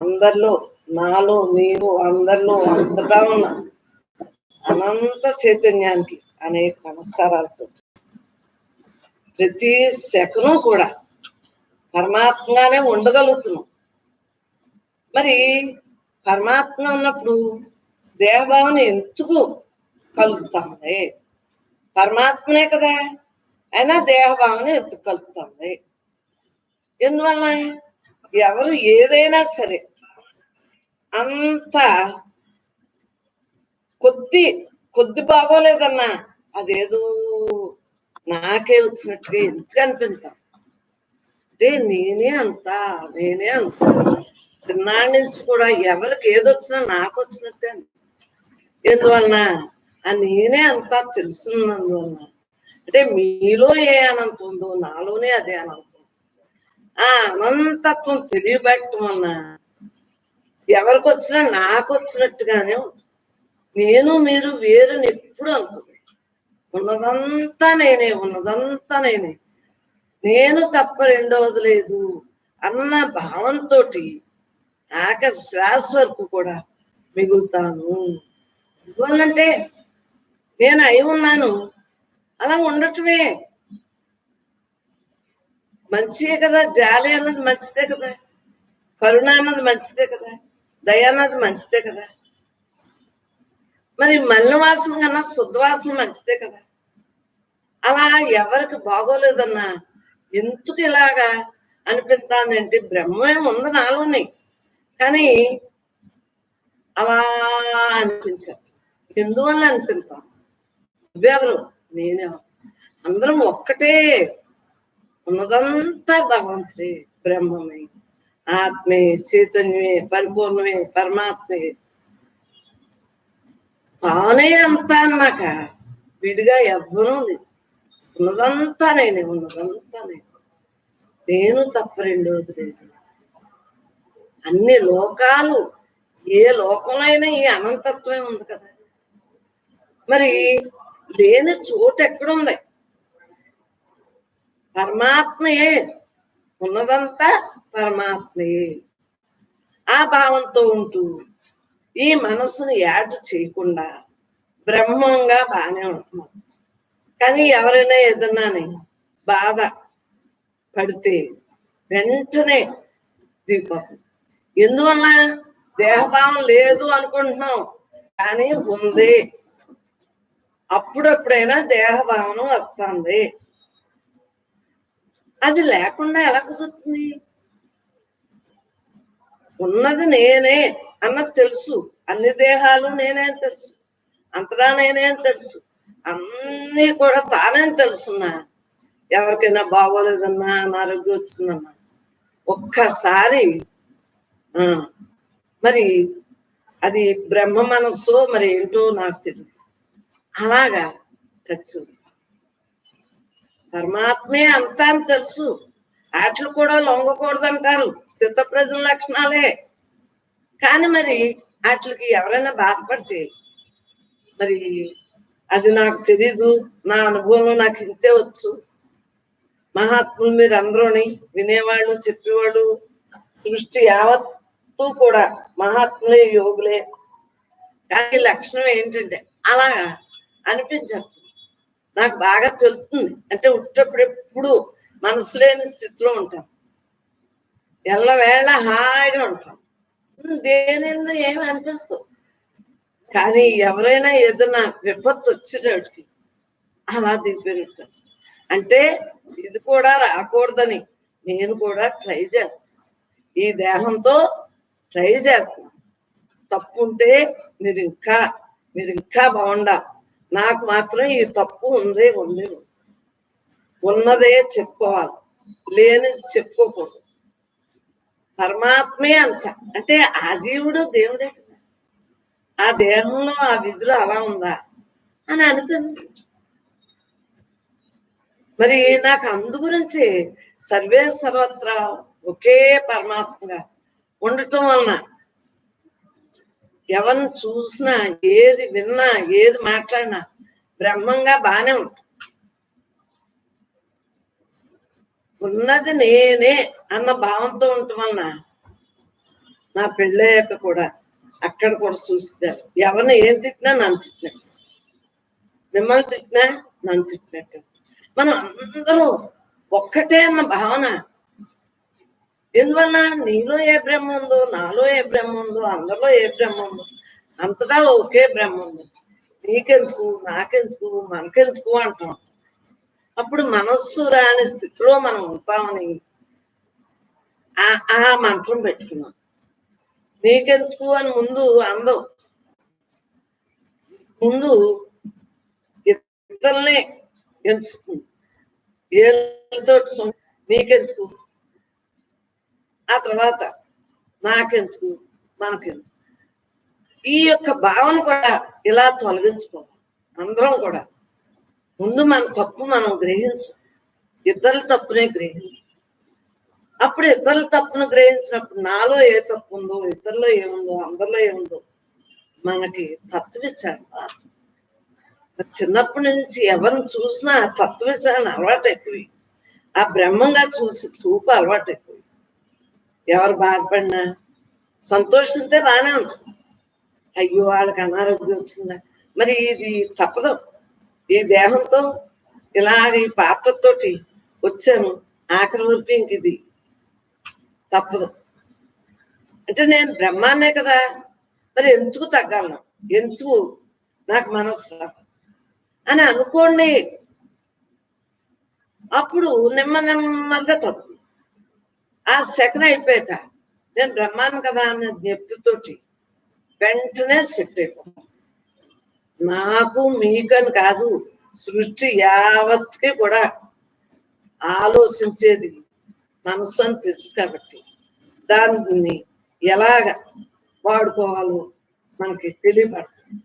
అందరిలో నాలో మీరు అందరిలో అంతటా ఉన్న అనంత చైతన్యానికి అనేక నమస్కారాలతో. ప్రతి సెకను కూడా పరమాత్మగానే ఉండగలుగుతున్నాం. మరి పరమాత్మ ఉన్నప్పుడు దేహభావన ఎందుకు కలుస్తుంది పరమాత్మనే కదా అయినా దేహభావన ఎందుకు కలుపుతుంది ఎందువల్ల? ఎవరు ఏదైనా సరే అంత కొద్ది కొద్ది బాగోలేదన్నా. అదేదో నాకే వచ్చినట్టుగా ఎందుకు అనిపిస్తాం అంటే నేనే అంత నేనే అంత. చిన్నాడి నుంచి కూడా ఎవరికి ఏదొచ్చినా నాకు వచ్చినట్టే. ఎందువలన? ఆ నేనే అంత తెలుసున్నందువలన. అంటే మీలో ఏ అనంతం ఉందో నాలోనే అదే అనంతం. ఆ అనంతత్వం తెలియబెట్టమన్నా ఎవరికి వచ్చినా నాకు వచ్చినట్టుగానే ఉంటుంది. నేను మీరు వేరుని ఎప్పుడు అనుకోలేదు ఉన్నదంతా నేనే ఉన్నదంతా నేనే. నేను తప్ప రెండవది లేదు అన్న భావంతో ఆఖరి శ్వాస వరకు కూడా మిగులుతాను. ఎందువల్లంటే నేను అయి ఉన్నాను. అలా ఉండటమే. మంచియే కదా జాలి అన్నది మంచిదే కదా. కరుణ అన్నది మంచిదే కదా. దయానాథ్ మంచిదే కదా. మరి మల్ల వాసన కన్నా శుద్ధవాసన మంచిదే కదా. అలా ఎవరికి బాగోలేదన్నా ఎందుకు ఇలాగా అనిపిస్తుంది అంటే బ్రహ్మమే ఉంది నాలోనే కానీ అలా అనిపించారు ఎందువల్ల అనిపిస్తాం నువ్వెవరు నేనెవరు అందరం ఒక్కటే. ఉన్నదంతా భగవంతుడే బ్రహ్మమే. ఆత్మే చైతన్యమే పరిపూర్ణమే పరమాత్మే. తానే అంతా అన్నాక విడిగా ఎవ్వరూ లేదు ఉన్నదంతా నేనే ఉన్నదంతా నేను. నేను తప్ప రెండోది లేదు. అన్ని లోకాలు ఏ లోకంలో ఈ అనంతత్వమే ఉంది కదా. మరి లేని చోటు ఎక్కడుంది? పరమాత్మయే. ఉన్నదంతా పరమాత్మయే ఆ భావంతో ఉంటూ ఈ మనస్సును యాడ్ చేయకుండా బ్రహ్మంగా బాగానే ఉంటున్నాం. కానీ ఎవరైనా ఏదన్నాని బాధ పడితే వెంటనే దిగిపోతుంది ఎందువల్ల? దేహభావం లేదు అనుకుంటున్నాం కానీ ఉంది. అప్పుడప్పుడైనా దేహభావన వస్తుంది. అది లేకుండా ఎలా కుదురుతుంది? ఉన్నది నేనే అన్నది తెలుసు. అన్ని దేహాలు నేనే అని తెలుసు. అంతటా నేనే అని తెలుసు. అన్నీ కూడా తానే తెలుసున్నా. ఎవరికైనా బాగోలేదన్నా అనారోగ్యం వచ్చిందన్నా ఒక్కసారి ఆ మరి అది బ్రహ్మ మనస్సు మరి ఏంటో నాకు తెలియదు అలాగా తెచ్చు పరమాత్మే అంతా అని తెలుసు. వాటిని కూడా లొంగకూడదంటారు. స్థిత ప్రజల లక్షణాలే. కానీ మరి వాటికి ఎవరైనా బాధపడితే మరి అది నాకు తెలీదు నా అనుభవం నాకు ఇంతే వచ్చు. మహాత్ములు మీరు అందరూని వినేవాళ్ళు చెప్పేవాళ్ళు సృష్టి యావత్తు కూడా మహాత్ములే యోగులే. కానీ లక్షణం ఏంటంటే అలా అనిపించదు నాకు బాగా తెలుస్తుంది. అంటే ఉట్టప్పుడు ఎప్పుడు మనసు లేని స్థితిలో ఉంటాం. ఎల్లవేళ హాయిగా ఉంటాం. దేనిందో ఏమి అనిపిస్తావు కానీ ఎవరైనా ఏదైనా విపత్తు వచ్చేటోటికి అలా దిగిపెరుగుతాం అంటే ఇది కూడా రాకూడదని నేను కూడా ట్రై చేస్తాను ఈ దేహంతో ట్రై చేస్తాను తప్పు ఉంటే మీరు ఇంకా మీరు ఇంకా బాగుండాలి. నాకు మాత్రం ఈ తప్పు ఉంది ఉంది. ఉన్నదే చెప్పుకోవాలి. లేనిది చెప్పుకోకూడదు. పరమాత్మే అంత. అంటే ఆజీవుడు దేవుడే ఆ దేహంలో ఆ విధులు అలా ఉందా అని అనిపింది మరి నాకు అందు గురించి సర్వే సర్వత్రా ఒకే పరమాత్మగా ఉండటం వలన ఎవరిని చూసినా ఏది విన్నా ఏది మాట్లాడినా బ్రహ్మంగా బానే ఉంటుంది. ఉన్నది నేనే అన్న భావంతో ఉండటం నా పెళ్ళయ్యాక కూడా అక్కడ కూడా చూస్తారు ఎవరిని ఏం తిట్టినా నన్ను తిట్టినట్టు మిమ్మల్ని తిట్టినా నన్ను తిట్టినట్టు మనం అందరూ ఒక్కటే అన్న భావన. ఎందువల్ల నీలో ఏ బ్రహ్మ ఉందో నాలో ఏ బ్రహ్మ ఉందో అందరిలో ఏ బ్రహ్మ ఉందో అంతటా ఒకే బ్రహ్మ ఉంది. నీకెందుకు నాకెందుకు మనకెందుకు అంటాం. అప్పుడు మనస్సు రాని స్థితిలో మనం ఉంటామని ఆ ఆ మంత్రం పెట్టుకున్నాం. నీకెందుకు అని ముందు అందం. ముందు ఇతరులనే ఎంచుకుంది ఏళ్ళతో నీకెందుకు? ఆ తర్వాత నాకెందుకు? మనకెందుకు? ఈ యొక్క భావన కూడా ఇలా తొలగించుకోవాలి. అందరం కూడా ముందు మన తప్పు మనం గ్రహించు. ఇద్దరు తప్పునే గ్రహించు. అప్పుడు ఇద్దరు తప్పును గ్రహించినప్పుడు నాలో ఏ తప్పు ఉందో ఇద్దరిలో ఏముందో అందరిలో ఏముందో మనకి తత్వవిచారణ చిన్నప్పటి నుంచి ఎవరిని చూసినా తత్వవిచారణ అలవాటు ఎక్కువ ఆ బ్రహ్మంగా చూసి చూపు అలవాటు ఎక్కువ ఎవరు బాధపడినా సంతోషంతో బాగానే ఉంటుంది. అయ్యో వాళ్ళకి అనారోగ్యం వచ్చిందా? మరి ఇది తప్పదు. ఈ దేహంతో ఇలాగ ఈ పాత్రతోటి వచ్చాను. ఆఖరి వరకు ఇంక ఇది. తప్పదు. అంటే నేను బ్రహ్మాన్నే కదా. మరి ఎందుకు తగ్గాలను? ఎందుకు నాకు మనసు అని అనుకోండి. అప్పుడు నిమ్మ నెమ్మదిగా తగ్గుతుంది. ఆ సెకండ్ అయిపోయాక నేను బ్రహ్మాన్ని కదా అన్న జ్ఞప్తితోటి వెంటనే సెట్ అయిపోతాను. నాకు మీకని కాదు. సృష్టి యావత్కి కూడా ఆలోచించేది మనసు అని తెలుసు కాబట్టి. దాన్ని ఎలాగ వాడుకోవాలో మనకి తెలియపడుతుంది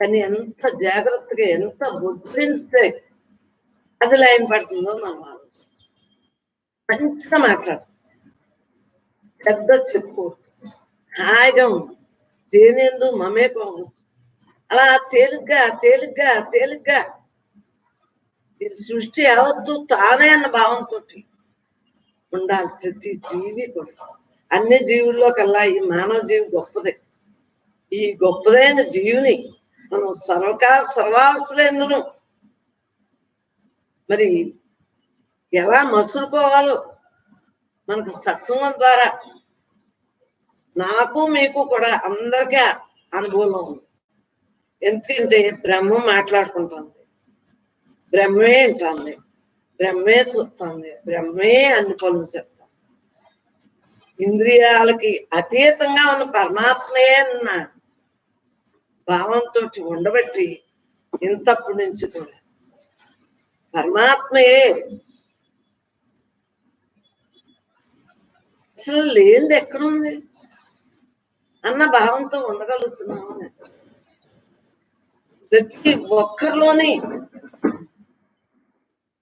కానీ ఎంత జాగ్రత్తగా ఎంత బుద్ధిస్తే అది లైన్ పడుతుందో మనం ఆలోచించాం. మంచిగా మాట్లాడు శ్రద్ధ చెప్పుకోవచ్చు హాయిగా ఉంది దేనేందు మమేకం అవ్వచ్చు అలా తేలిగ్గా తేలిగ్గా తేలిగ్గా. ఈ సృష్టి యావత్తు తానే అన్న భావంతో ఉండాలి ప్రతి జీవి కూడా. అన్ని జీవుల్లో కల్లా ఈ మానవ జీవి గొప్పదే. ఈ గొప్పదైన జీవిని మనం సర్వకాల సర్వావస్థలందును. మరి ఎలా మసులుకోవాలో మనకు సత్సంగం ద్వారా నాకు మీకు కూడా అందరికీ అనుభవంలో ఉంది. ఎందుకంటే బ్రహ్మ మాట్లాడుకుంటుంది. బ్రహ్మే ఉంటుంది బ్రహ్మే చూస్తుంది. బ్రహ్మే అన్ని పనులు చెప్తాం ఇంద్రియాలకి అతీతంగా ఉన్న పరమాత్మే అన్న భావంతో ఉండబట్టి ఇంతప్పటి నుంచి కూడా పరమాత్మయే అసలు లేనిది ఎక్కడుంది? అన్న భావంతో ఉండగలుగుతున్నాము అని. ప్రతి ఒక్కరిలోని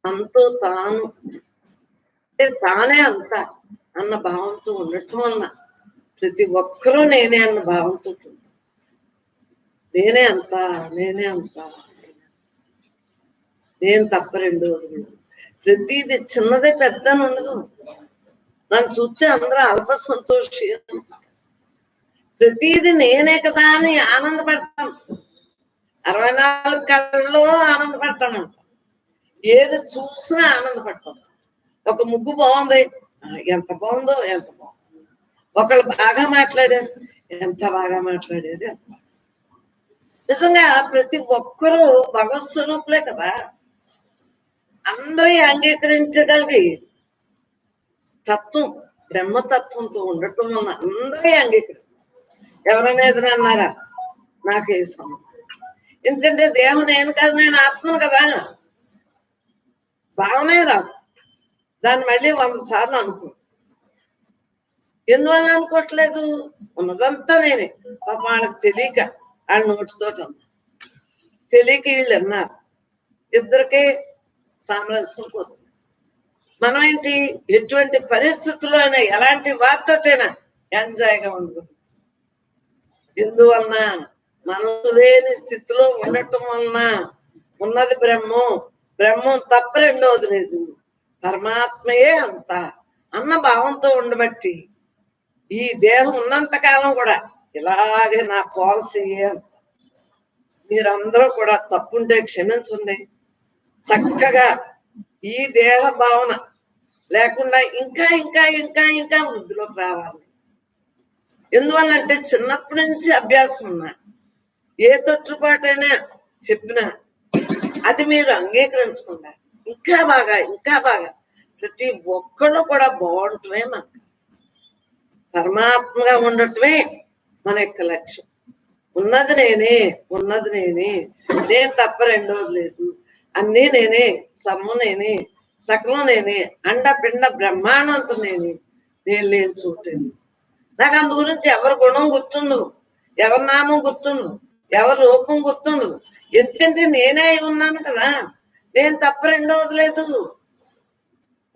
అంతో తాను అంటే తానే అంత అన్న భావంతో ఉండటం వలన ప్రతి ఒక్కరూ నేనే అన్న భావంతో నేనే అంత నేనే అంత నేను తప్ప రెండోది లేదు ప్రతిది చిన్నదే పెద్ద అని ఉండదు. నన్ను చూస్తే అందరూ అల్ప సంతోషి. ప్రతిది నేనే కదా అని ఆనందపడతాను. అరవై నాలుగు కళ్ళలో ఆనందపడతానంట ఏది చూసినా ఆనందపడతాను. ఒక ముగ్గు బాగుంది. ఎంత బాగుందో ఎంత బాగుంది. ఒకళ్ళు బాగా మాట్లాడారు. ఎంత బాగా మాట్లాడారు ఎంత నిజంగా ప్రతి ఒక్కరూ భగవత్ స్వరూపులే కదా. అందరూ అంగీకరించగలిగి తత్వం బ్రహ్మతత్వంతో ఉండటం వలన అందరూ అంగీకరి ఎవరైనా అన్నారా నాకు ఈ సంబంధం ఎందుకంటే దేవుడు నేను కాదు నేను ఆత్మను కదా భావనే రాదు. దాన్ని మళ్ళీ వంద సార్లు అనుకో. ఎందువల్ల అనుకోవట్లేదు? ఉన్నదంతా నేనే. పాప వాళ్ళకి తెలియక వాళ్ళ నోటితో తెలియక వీళ్ళు అన్నారు. ఇద్దరికి సామరస్యం పోతుంది మనం ఏంటి ఎటువంటి పరిస్థితుల్లోనే ఎలాంటి వార్తతోటైనా ఎంజాయ్గా ఉండదు ఎందువలన? మనసు లేని స్థితిలో ఉండటం వలన ఉన్నది బ్రహ్మం. బ్రహ్మం తప్ప రెండవది లేదు. పరమాత్మయే అంత. అన్న భావంతో ఉండబట్టి ఈ దేహం ఉన్నంత కాలం కూడా ఇలాగే నా పాలసీ మీరందరూ కూడా తప్పుంటే క్షమించండి. చక్కగా ఈ దేహ భావన లేకుండా ఇంకా ఇంకా ఇంకా ఇంకా వృద్ధిలోకి రావాలి. ఎందువల్లంటే చిన్నప్పటి నుంచి అభ్యాసం ఉన్నా. ఏ తొట్టుపాటైనా చెప్పినా అది మీరు అంగీకరించకుండా ఇంకా బాగా ఇంకా బాగా ప్రతి ఒక్కళ్ళు కూడా బాగుంటమే మనకు. పరమాత్మగా ఉండటమే మన యొక్క లక్ష్యం. ఉన్నది నేనే ఉన్నది నేనే నేను తప్ప రెండోది లేదు. అన్నీ నేనే సర్వం నేనే సకలం నేనే అండ పిండ బ్రహ్మాండంతో నేనే నేను లేని చూడలేదు నాకు అందు గురించి ఎవరి గుణం గుర్తుండు ఎవరి నామం గుర్తుండు ఎవరి రూపం గుర్తుండదు. ఎందుకంటే నేనే అయి ఉన్నాను కదా. నేను తప్ప రెండవది లేదు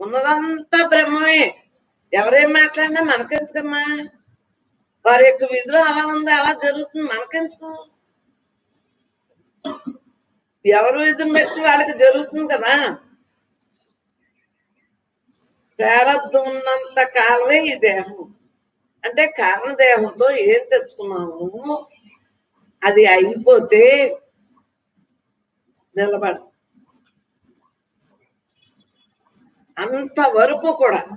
ఉన్నదంతా బ్రహ్మమే. ఎవరేం మాట్లాడినా మనకెందుకమ్మా? వారి యొక్క విధులు అలా ఉంది అలా జరుగుతుంది. మనకెందుకు? ఎవరు విధులు పెట్టి వాళ్ళకి జరుగుతుంది కదా. ప్రారంధం ఉన్నంత కాలమే ఈ దేహం. అంటే కారణ దేహంతో ఏం తెచ్చుకున్నాము అది అయిపోతే నిలబడ. అంతవరకు కూడా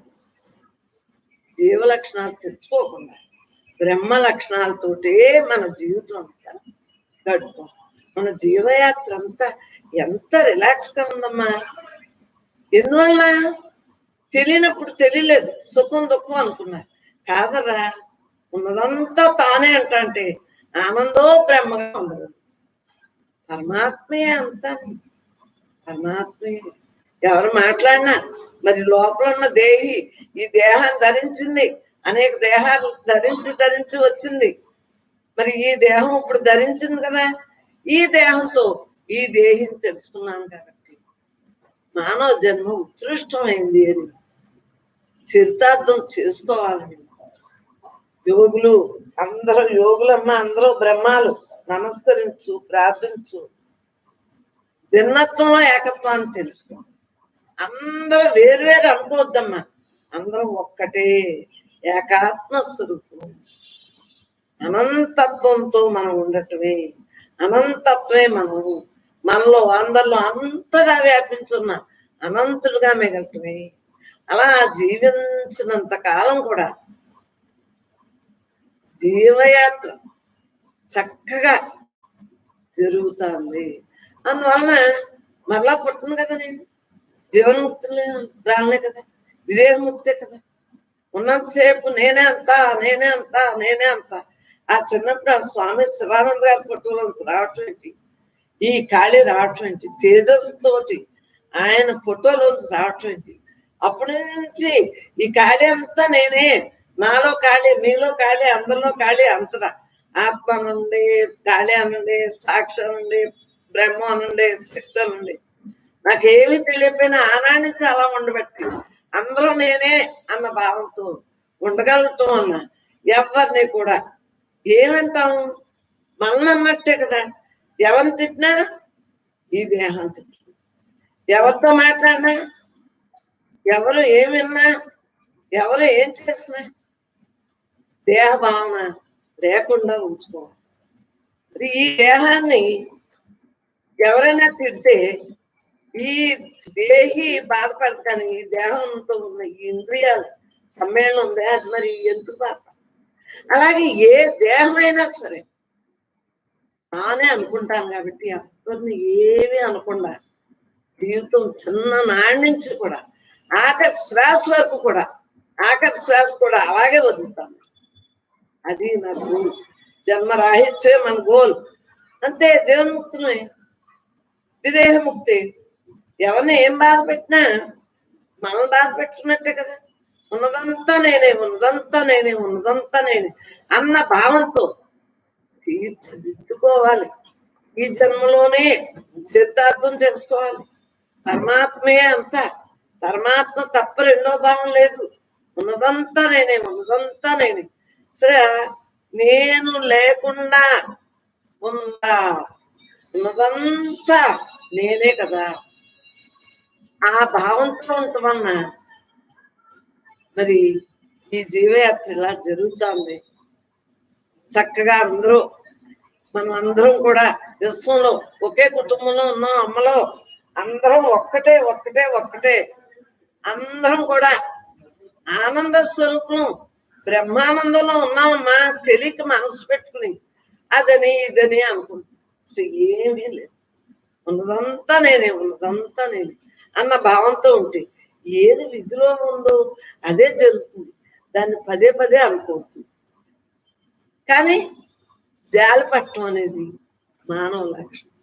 జీవ లక్షణాలు తెచ్చుకోకుండా బ్రహ్మ లక్షణాలతోటే మన జీవితం అంతా గడుపు. మన జీవయాత్ర అంతా ఎంత రిలాక్స్గా ఉందమ్మా. ఎందువల్ల? తెలియనప్పుడు తెలియలేదు. సుఖం దుఃఖం అనుకున్నారు కాదరా ఉన్నదంతా తానే అంటంటే ఆనందో బ్రహ్మగా ఉండదు. పరమాత్మయే అంతా. పరమాత్మయే. ఎవరు మాట్లాడినా మరి లోపల ఉన్న దేహి ఈ దేహాన్ని ధరించింది. అనేక దేహాలు ధరించి ధరించి వచ్చింది. మరి ఈ దేహం ఇప్పుడు ధరించింది కదా. ఈ దేహంతో ఈ దేహిని తెలుసుకున్నాను కాబట్టి మానవ జన్మ ఉత్కృష్టమైంది అని చరితార్థం చేసుకోవాలని యోగులు అందరూ యోగులమ్మ అందరూ బ్రహ్మాలు. నమస్కరించు ప్రార్థించు. భిన్నత్వంలో ఏకత్వాన్ని తెలుసుకో. అందరూ వేరువేరు అనుకోవద్దమ్మా. అందరం ఒక్కటే ఏకాత్మ స్వరూపం. అనంతత్వంతో మనం ఉండటమే. అనంతత్వమే మనము. మనలో అందరిలో అంతగా వ్యాపించున్న అనంతుడుగా మిగలటమే. అలా జీవించినంత కాలం కూడా జీవయాత్ర చక్కగా జరుగుతుంది. అందువలన మరలా పుట్టను కదా నేను. జీవన్ముక్తులు రాలే కదా. విదేహముక్తే కదా. ఉన్నంతసేపు నేనే అంత నేనే అంత నేనే అంత. ఆ చిన్నప్పుడు ఆ స్వామి శివానంద గారి ఫోటోలోంచి రావటం ఏంటి? ఈ ఖాళీ రావటం ఏంటి? తేజస్సుతోటి ఆయన ఫోటోలోంచి రావటం ఏంటి? అప్పటి నుంచి ఈ ఖాళీ అంతా నేనే. నాలో ఖాళీ మీలో ఖాళీ అందరిలో ఖాళీ అంతటా. ఆత్మ నుండి ఖాళీ అనండి సాక్షి నుండి బ్రహ్మ అనండి శక్తి అనండి. నాకేమీ తెలియకపోయినా ఆనాటి నుంచి అలా ఉండబెట్టి అందరూ నేనే అన్న భావంతో ఉండగలుగుతాం అన్న ఎవరిని కూడా. ఏమంటాం? మనల్ని అన్నట్టే కదా. ఎవరిని తిట్టినా? ఈ దేహాన్ని తిట్టినా. ఎవరితో మాట్లాడినా? ఎవరు ఏం విన్నా? ఎవరు ఏం చేసినా? దేహ భావన లేకుండా ఉంచుకోవాలి. మరి ఈ దేహాన్ని ఎవరైనా తిడితే ఈ దేహి బాధపడదు కానీ ఈ దేహంతో ఉన్న ఈ ఇంద్రియాలు సమ్మేళనం ఉంది అది మరి ఎందుకు బాధ అలాగే ఏ దేహమైనా సరే నానే అనుకుంటాను కాబట్టి ఎవరిని ఏమీ అనకుండా జీవితం చిన్న నాడి నుంచి కూడా ఆఖరి శ్వాస వరకు కూడా ఆఖరి శ్వాస కూడా అలాగే వదులుతాను. అది నా గోల్. జన్మ రాహిత్యే మన గోల్. అంతే జీవన్ముక్తులు విదేహముక్తి. ఎవరిని ఏం బాధ పెట్టినా మనల్ని బాధ పెట్టుకున్నట్టే కదా. ఉన్నదంతా నేనే ఉన్నదంతా నేనే ఉన్నదంతా నేనే అన్న భావంతో తీర్చిదిద్దుకోవాలి ఈ జన్మలోనే సిద్ధార్థం చేసుకోవాలి. పరమాత్మయే అంతా. పరమాత్మ తప్ప రెండో భావం లేదు. ఉన్నదంతా నేనే ఉన్నదంతా నేనే. సరే నేను లేకుండా ఉందా? ఉన్నదంతా నేనే కదా. ఆ భావంతో ఉండమన్నా. మరి ఈ జీవయాత్ర ఇలా జరుగుతుంది. చక్కగా అందరూ మనం అందరం కూడా విశ్వంలో ఒకే కుటుంబంలో ఉన్నాం అమ్మలో. అందరం ఒక్కటే ఒక్కటే ఒక్కటే. అందరం కూడా ఆనంద స్వరూపం బ్రహ్మానందంలో ఉన్నామమ్మా తెలియక మనసు పెట్టుకుని. అదని ఇదని అనుకుంటున్నాం అసలు ఏమీ లేదు. ఉన్నదంతా నేనే ఉన్నదంతా నేనే అన్న భావంతో ఉంటే ఏది విధిలో ఉందో అదే జరుగుతుంది. దాన్ని పదే పదే అనుకోవద్దు. కానీ జాలి అనేది మానవ లక్షణం.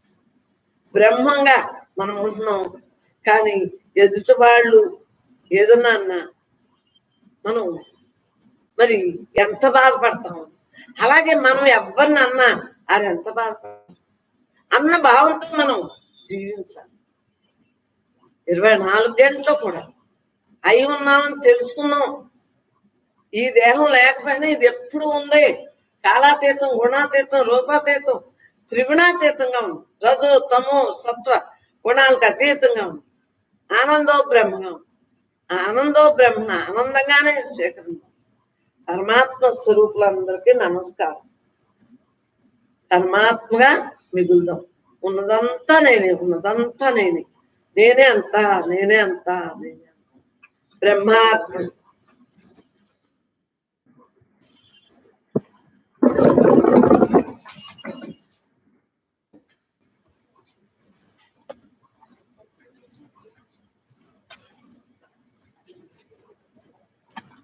బ్రహ్మంగా మనం ఉంటున్నాం కానీ ఎదుటి వాళ్ళు ఏదన్నా అన్నా మనం మరి ఎంత బాధపడతాం? అలాగే మనం ఎవరిని అన్నా అది ఎంత బాధపడతాం? అన్న భావంతో మనం జీవించాలి. ఇరవై నాలుగు గంటలు కూడా అయి ఉన్నామని తెలుసుకున్నాం. ఈ దేహం లేకపోయినా ఇది ఎప్పుడు ఉంది. కాలాతీతం గుణాతీతం రూపాతీతం త్రిగుణాతీతంగా ఉంది. రజో తమో సత్వ గుణాలకు అతీతంగా ఉంది. ఆనందో బ్రహ్మగా ఉంది ఆనందో బ్రహ్మణ ఆనందంగానే స్వీకరించాం. పరమాత్మ స్వరూపులందరికీ నమస్కారం పరమాత్మగా మిగులుదాం ఉన్నదంతా నేనే ఉన్నదంతా నేనే నేనే అంతా నేనే అంతా నేనే అంతా బ్రహ్మాత్మ